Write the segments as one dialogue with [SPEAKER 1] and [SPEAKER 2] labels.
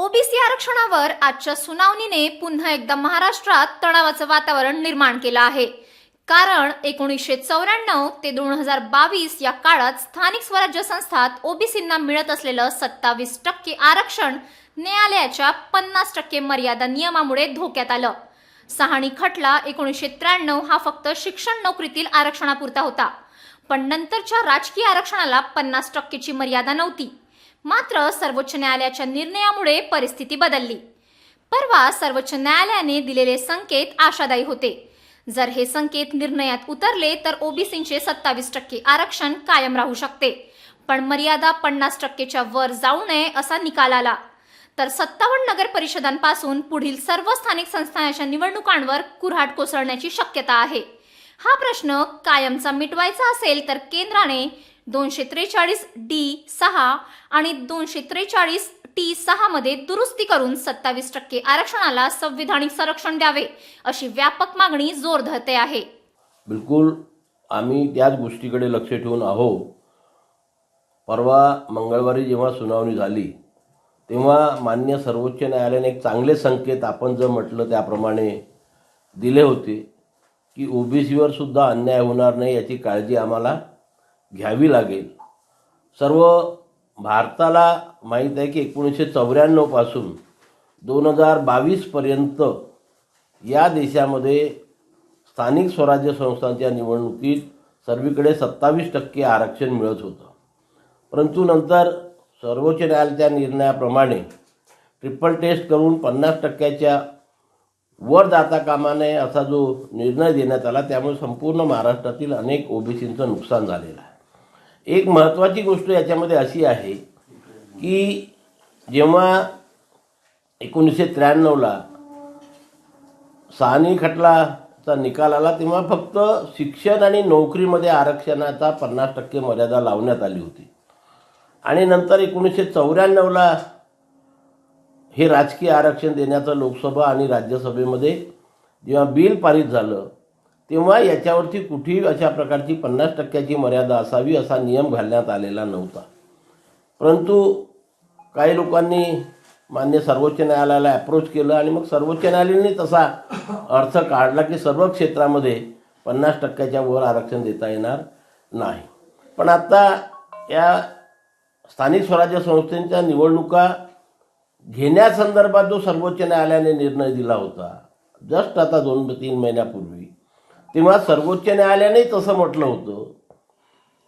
[SPEAKER 1] OBC आरक्षणावर आजच्या सुनावणीने पुन्हा एकदा महाराष्ट्रात तणावाचं वातावरण निर्माण केलं आहे. कारण एकोणीसशे चौऱ्याण्णव ते दोन हजार बावीस या काळात स्थानिक स्वराज्य संस्थात ओबीसींना मिळत असलेलं सत्तावीस टक्के आरक्षण न्यायालयाच्या पन्नास टक्के मर्यादा नियमामुळे धोक्यात आलं. सहाणी खटला एकोणीसशे त्र्याण्णव हा फक्त शिक्षण नोकरीतील आरक्षणापुरता होता. पण नंतरच्या राजकीय आरक्षणाला पन्नास टक्केची मर्यादा नव्हती. मात्र सर्वोच्च न्यायालयाच्या निर्णयामुळे परिस्थिती बदलली. परवा सर्वोच्च न्यायालयाने दिलेले संकेत आशादायी होते. जर हे संकेत निर्णयात उतरले तर ओबीसींचे सत्तावीस टक्के आरक्षण कायम राहू शकते. पण मर्यादा पन्नास टक्केच्या वर जाऊ नये असा निकाल आला. तर सत्तावन्न नगर परिषदांपासून पुढील सर्व स्थानिक संस्थांच्या निवडणुकांवर कुऱ्हाड कोसळण्याची शक्यता आहे. हा प्रश्न कायमचा मिटवायचा असेल तर केंद्राने दोनशे त्रेचाळीस डी सहा आणि दोनशे त्रेचाळीस टी सहा मध्ये दुरुस्ती करून सत्तावीस टक्के आरक्षणाला संविधानिक संरक्षण द्यावे अशी व्यापक मागणी जोर धरते आहे.
[SPEAKER 2] बिलकुल आम्ही त्याच गोष्टीकडे लक्ष ठेवून आहो. परवा मंगळवारी जेव्हा सुनावणी झाली तेव्हा मान्य सर्वोच्च न्यायालयाने एक चांगले संकेत आपण जर म्हटलं त्याप्रमाणे दिले होते. की ओबीसीवर सुद्धा अन्याय होणार नाही याची काळजी आम्हाला घ्यावी लागेल. सर्व भारताला माहीत आहे की एकोणीसशे चौऱ्याण्णवपासून दोन हजार बावीसपर्यंत या देशामध्ये स्थानिक स्वराज्य संस्थांच्या निवडणुकीत सर्वीकडे सत्तावीस टक्के आरक्षण मिळत होतं. परंतु नंतर सर्वोच्च न्यायालयाच्या निर्णयाप्रमाणे ट्रिपल टेस्ट करून पन्नास टक्क्याच्या वर जाता कामा नये असा जो निर्णय देण्यात आला त्यामुळे संपूर्ण महाराष्ट्रातील अनेक ओबीसींचं नुकसान झालेलं आहे. एक महत्त्वाची गोष्ट याच्यामध्ये अशी आहे की जेव्हा एकोणीसशे त्र्याण्णवला सहानी खटलाचा निकाल आला तेव्हा फक्त शिक्षण आणि नोकरीमध्ये आरक्षणाचा पन्नास टक्के मर्यादा लावण्यात आली होती. आणि नंतर एकोणीसशे चौऱ्याण्णवला हे राजकीय आरक्षण देण्याचं लोकसभा आणि राज्यसभेमध्ये जेव्हा बिल पारित झालं तेव्हा याच्यावरती कुठेही अशा प्रकारची पन्नास टक्क्याची मर्यादा असावी असा नियम घालण्यात आलेला नव्हता. परंतु काही लोकांनी मान्य सर्वोच्च न्यायालयाला अप्रोच केलं आणि मग सर्वोच्च न्यायालयाने तसा अर्थ काढला की सर्व क्षेत्रामध्ये पन्नास टक्क्याच्या वर आरक्षण देता येणार नाही. पण आत्ता या स्थानिक स्वराज्य संस्थेच्या निवडणुका घेण्यासंदर्भात जो सर्वोच्च न्यायालयाने निर्णय दिला होता जस्ट आता दोन तीन महिन्यापूर्वी तेव्हा सर्वोच्च न्यायालयाने तसं म्हटलं होतं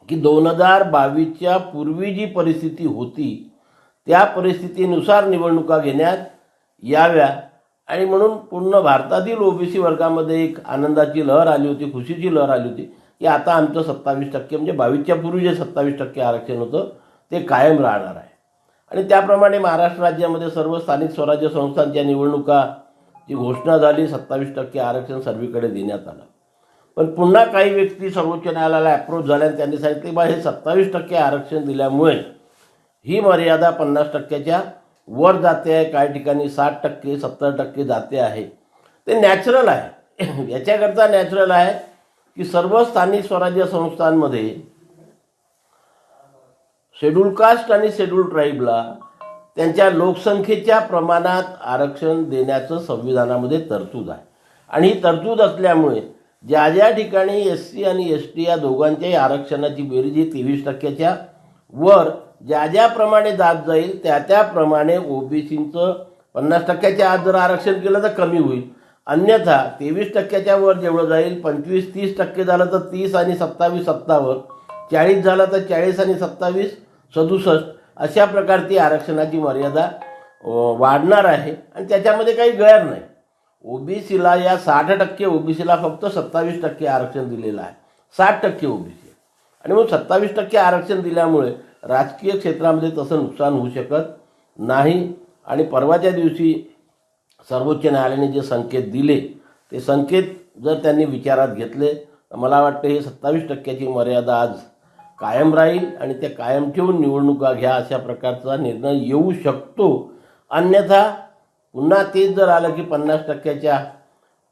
[SPEAKER 2] की दोन हजार बावीसच्या पूर्वी जी परिस्थिती होती त्या परिस्थितीनुसार निवडणुका घेण्यात याव्या. आणि म्हणून पूर्ण भारतातील ओबीसी वर्गामध्ये एक आनंदाची लहर आली होती खुशीची लहर आली होती की आता आमचं सत्तावीस टक्के म्हणजे बावीसच्या पूर्वी जे सत्तावीस टक्के आरक्षण होतं ते कायम राहणार आहे. आणि त्याप्रमाणे महाराष्ट्र राज्यामध्ये सर्व स्थानिक स्वराज्य संस्थांच्या निवडणुका जी घोषणा झाली सत्तावीस टक्के आरक्षण सर्वीकडे देण्यात आलं. पण पुन्हा काही व्यक्ती सर्वोच्च न्यायालयाला अप्रोच झाल्या आणि त्यांनी सांगितले बा हे सत्तावीस टक्के आरक्षण दिल्यामुळे ही मर्यादा पन्नास टक्क्याच्या वर जाते आहे काही ठिकाणी साठ टक्के सत्तर टक्के जाते आहे. ते नॅचरल आहे. याच्याकरता नॅचरल आहे की सर्व स्थानिक स्वराज्य संस्थांमध्ये शेड्यूल कास्ट आणि शेड्यूल ट्राईबला त्यांच्या लोकसंख्येच्या प्रमाणात आरक्षण देण्याचं संविधानामध्ये तरतूद आहे. आणि ही तरतूद असल्यामुळे ज्या ज्या ठिकाणी एस सी आणि एस टी या दोघांच्याही आरक्षणाची बेरीज ही तेवीस टक्क्याच्या वर ज्या ज्याप्रमाणे जात जाईल त्या त्याप्रमाणे ओबीसीचं पन्नास टक्क्याच्या आत जर आरक्षण केलं तर कमी होईल. अन्यथा तेवीस टक्क्याच्या वर जेवढं जाईल पंचवीस तीस टक्के झालं तर तीस आणि सत्तावीस सत्तावन्न चाळीस झालं तर चाळीस आणि सत्तावीस सदुसष्ट. अशा प्रकारची आरक्षणाची मर्यादा वाढणार आहे आणि त्याच्यामध्ये काही गैर नाही. ओबीसीला या साठ टक्के ओबीसीला फक्त सत्तावीस टक्के आरक्षण दिलेलं आहे. साठ टक्के ओबीसी. आणि मग सत्तावीस टक्के आरक्षण दिल्यामुळे राजकीय क्षेत्रामध्ये तसं नुकसान होऊ शकत नाही. आणि परवाच्या दिवशी सर्वोच्च न्यायालयाने जे संकेत दिले ते संकेत जर त्यांनी विचारात घेतले तर मला वाटतं हे सत्तावीस टक्क्याची मर्यादा आज कायम राहील आणि त्या कायम ठेवून निवडणुका घ्या अशा प्रकारचा निर्णय येऊ शकतो. अन्यथा पुन्हा तेच जर आलं की पन्नास टक्क्याच्या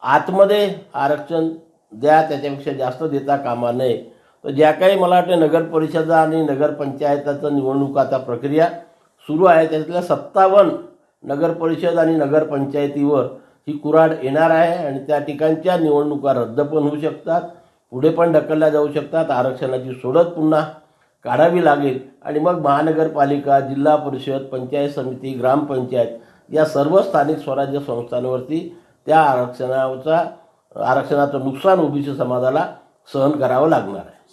[SPEAKER 2] आतमध्ये आरक्षण द्या त्याच्यापेक्षा जास्त देता कामा नये. तर ज्या काही मला वाटतं नगर परिषदा आणि नगरपंचायताचं निवडणुकाचा प्रक्रिया सुरू आहे त्यातल्या सत्तावन्न नगरपरिषद आणि नगरपंचायतीवर ही कुराड येणार आहे आणि त्या ठिकाणच्या निवडणुका रद्द पण होऊ शकतात. पुढे पण ढकलल्या जाऊ शकतात. आरक्षणाची सोडत पुन्हा काढावी लागेल. आणि मग महानगरपालिका जिल्हा परिषद पंचायत समिती ग्रामपंचायत या सर्व स्थानिक स्वराज्य संस्थांवरती त्या आरक्षणाचा आरक्षणाचं नुकसान ओबीसी समाजाला सहन करावं लागणार आहे.